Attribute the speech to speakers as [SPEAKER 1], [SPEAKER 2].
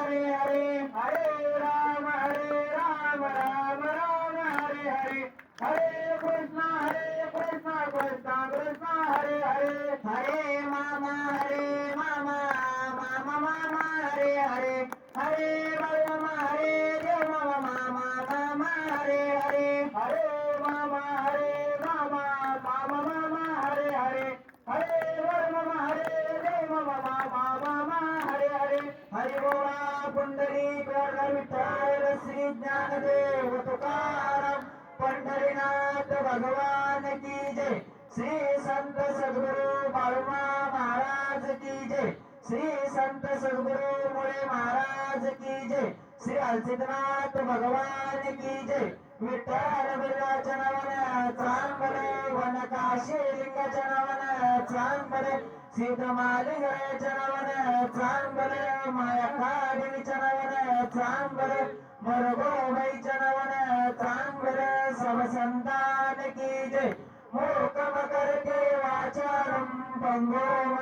[SPEAKER 1] hare hare
[SPEAKER 2] hare ram hare ram ram ram hare hare hare krishna hare krishna krishna krishna hare hare
[SPEAKER 1] hare mama hare mama mama mama hare hare hare हरिबोळा पुंडरीकर Vitthal Shri Dnyandev Tukaram. Pandharinath भगवान की जय. श्री संत सद्गुरु बाळुमा महाराज की जय. श्री संत सद्गुरु मुळे महाराज की जय. श्री अल्सिद्धनाथ भगवान की जय. विठ्ठल बिराच्या नावानं चांगले वन काशी लिंगाच्या नावानं चांगले सिद्ध मालिकाच्या नावानं माया काढीच्या नावानं चांगले मरगोबाईच्या नावानं चांगले. सब संतान की जय. मोकम करते वाचारम पंगो